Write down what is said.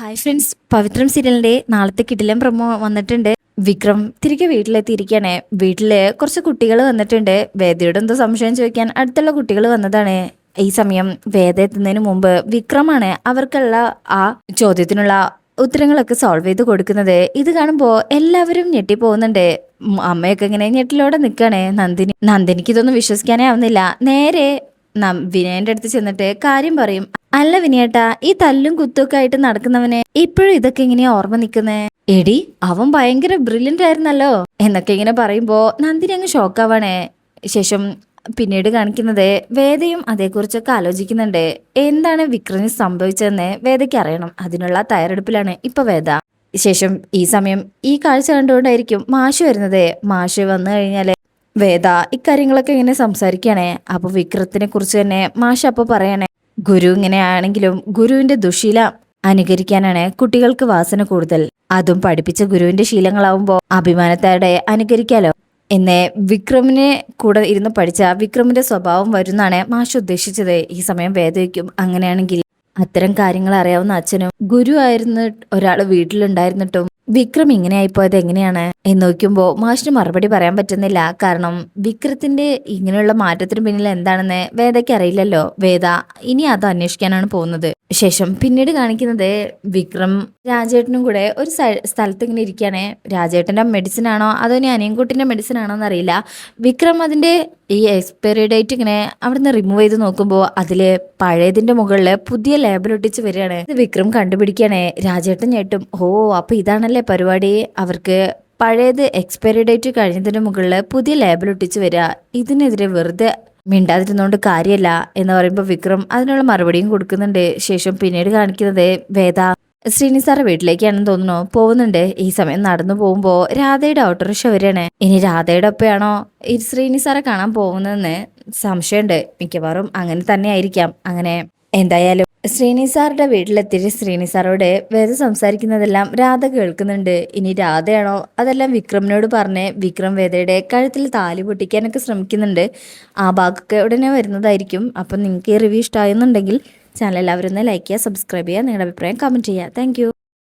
Hi friends. പവിത്രം സീരിയലിന്റെ നാളത്തെ കിടിലം പ്രമോ വന്നിട്ടുണ്ട്. വിക്രം തിരികെ വീട്ടിലെത്തിയിരിക്കുകയാണ് വീട്ടിൽ കുറച്ച് കുട്ടികൾ വന്നിട്ടുണ്ട്. വേദയോട് എന്തോ സംശയം ചോദിക്കാൻ അടുത്തുള്ള കുട്ടികൾ വന്നതാണ്. ഈ സമയം വേദ എത്തുന്നതിന് മുമ്പ് വിക്രമാണ് അവർക്കുള്ള ആ ചോദ്യത്തിനുള്ള ഉത്തരങ്ങളൊക്കെ സോൾവ് ചെയ്ത് കൊടുക്കുന്നത്. ഇത് കാണുമ്പോൾ എല്ലാവരും ഞെട്ടിപ്പോകുന്നുണ്ട്. അമ്മയൊക്കെ ഇങ്ങനെ ഞെട്ടിലോടെ നിൽക്കുകയാണ് നന്ദിനി നന്ദിനിക്ക് ഇതൊന്നും വിശ്വസിക്കാനേ ആവുന്നില്ല. നേരെ വിനയന്റെ അടുത്ത് ചെന്നിട്ട് കാര്യം പറയും. അല്ല വിനയേട്ടാ ഈ തല്ലും കുത്തൊക്കെ ആയിട്ട് നടക്കുന്നവനെ ഇപ്പോഴും ഇതൊക്കെ ഇങ്ങനെയാ ഓർമ്മ നിക്കുന്നേ എടി അവൻ ഭയങ്കര ബ്രില്യന്റ് ആയിരുന്നല്ലോ എന്നൊക്കെ ഇങ്ങനെ പറയുമ്പോ നന്ദിനി അങ്ങ് ഷോക്കാവണേ. ശേഷം പിന്നീട് കാണിക്കുന്നത് വേദയും അതേക്കുറിച്ചൊക്കെ ആലോചിക്കുന്നുണ്ട്. എന്താണ് വിക്രമിന് സംഭവിച്ചതെന്ന് വേദയ്ക്ക് അറിയണം. അതിനുള്ള തയ്യാറെടുപ്പിലാണ് ഇപ്പൊ വേദ. ശേഷം ഈ സമയം ഈ കാഴ്ച കണ്ടുകൊണ്ടായിരിക്കും മാഷ് വരുന്നത്. മാഷ് വന്നു കഴിഞ്ഞാൽ വേദ ഇക്കാര്യങ്ങളൊക്കെ ഇങ്ങനെ സംസാരിക്കണേ അപ്പൊ വിക്രത്തിനെ കുറിച്ച് തന്നെ മാഷ അപ്പൊ പറയണേ. ഗുരു ഇങ്ങനെയാണെങ്കിലും ഗുരുവിന്റെ ദുശീല അനുകരിക്കാനാണ് കുട്ടികൾക്ക് വാസന കൂടുതൽ. അതും പഠിപ്പിച്ച ഗുരുവിന്റെ ശീലങ്ങളാവുമ്പോ അഭിമാനത്തോടെ അനുകരിക്കാലോ. എന്നെ വിക്രമിനെ കൂടെ ഇരുന്ന് പഠിച്ച വിക്രമിന്റെ സ്വഭാവം വരുന്നാണ് മാഷ ഉദ്ദേശിച്ചത്. ഈ സമയം വേദയ്ക്കും അങ്ങനെയാണെങ്കിൽ അത്തരം കാര്യങ്ങൾ അറിയാവുന്ന അച്ഛനും ഗുരു ആയിരുന്ന ഒരാൾ വീട്ടിലുണ്ടായിരുന്നിട്ടും വിക്രം ഇങ്ങനെ ആയിപ്പോയത് എങ്ങനെയാണ് എന്ന് നോക്കുമ്പോൾ മാഷിന് മറുപടി പറയാൻ പറ്റുന്നില്ല. കാരണം വിക്രത്തിന്റെ ഇങ്ങനെയുള്ള മാറ്റത്തിന് പിന്നിൽ എന്താണെന്ന് വേദയ്ക്ക് അറിയില്ലല്ലോ. വേദ ഇനി അത് അന്വേഷിക്കാനാണ് പോകുന്നത്. ശേഷം പിന്നീട് കാണിക്കുന്നത് വിക്രം രാജേട്ടനും കൂടെ ഒരു സ്ഥലത്ത് ഇങ്ങനെ ഇരിക്കുകയാണ്. രാജേട്ടന്റെ മെഡിസിൻ ആണോ? അതോ ഇനി അനിയൻകുട്ടിന്റെ മെഡിസിൻ ആണോ എന്നറിയില്ല വിക്രം അതിന്റെ ഈ എക്സ്പയറി ഡേറ്റ് ഇങ്ങനെ അവിടുന്ന് റിമൂവ് ചെയ്ത് നോക്കുമ്പോൾ അതിൽ പഴയതിന്റെ മുകളിൽ പുതിയ ലേബൽ ഒട്ടിച്ച് വരികയാണ്. ഇത് വിക്രം കണ്ടുപിടിക്കുകയാണ്. രാജേട്ടൻ ഞെട്ടും. ഓ അപ്പൊ ഇതാണല്ലേ പരിപാടി? അവർക്ക് പഴയത് എക്സ്പയറി ഡേറ്റ് കഴിഞ്ഞതിന്റെ മുകളിൽ പുതിയ ലേബൽ ഒട്ടിച്ച് വരിക. ഇതിനെതിരെ വെറുതെ മിണ്ടാതിരുന്നോണ്ട് കാര്യമല്ല എന്ന് പറയുമ്പോൾ വിക്രം അതിനുള്ള മറുപടിയും കൊടുക്കുന്നുണ്ട്. ശേഷം പിന്നീട് കാണിക്കുന്നത് വേദ ശ്രീനി സാറ് വീട്ടിലേക്കാണെന്ന് തോന്നുന്നു. പോകുന്നുണ്ട്. ഈ സമയം നടന്നു പോകുമ്പോൾ രാധയുടെ ഓട്ടോറിക്ഷ വരികയാണ്. ഇനി രാധയുടെ ഒപ്പയാണോ ശ്രീനി സാറെ കാണാൻ പോകുന്നതെന്ന് സംശയമുണ്ട്. മിക്കവാറും അങ്ങനെ തന്നെ ആയിരിക്കാം അങ്ങനെ എന്തായാലും ശ്രീനി സാറുടെ വീട്ടിലെത്തിയിട്ട് ശ്രീനി സാറോട് വേദ സംസാരിക്കുന്നതെല്ലാം രാധ കേൾക്കുന്നുണ്ട്. ഇനി രാധയാണോ? അതെല്ലാം വിക്രമിനോട് പറഞ്ഞ് വിക്രം വേദയുടെ കഴുത്തിൽ താലി പൊട്ടിക്കാനൊക്കെ ശ്രമിക്കുന്നുണ്ട്. ആ ഭാഗമൊക്കെ ഉടനെ വരുന്നതായിരിക്കും. അപ്പം നിങ്ങൾക്ക് റിവ്യൂ ഇഷ്ടമായെന്നുണ്ടെങ്കിൽ ചാനൽ എല്ലാവരും ഒന്ന് ലൈക്ക് ചെയ്യുക സബ്സ്ക്രൈബ് ചെയ്യുക നിങ്ങളുടെ അഭിപ്രായം കമന്റ് ചെയ്യുക. താങ്ക്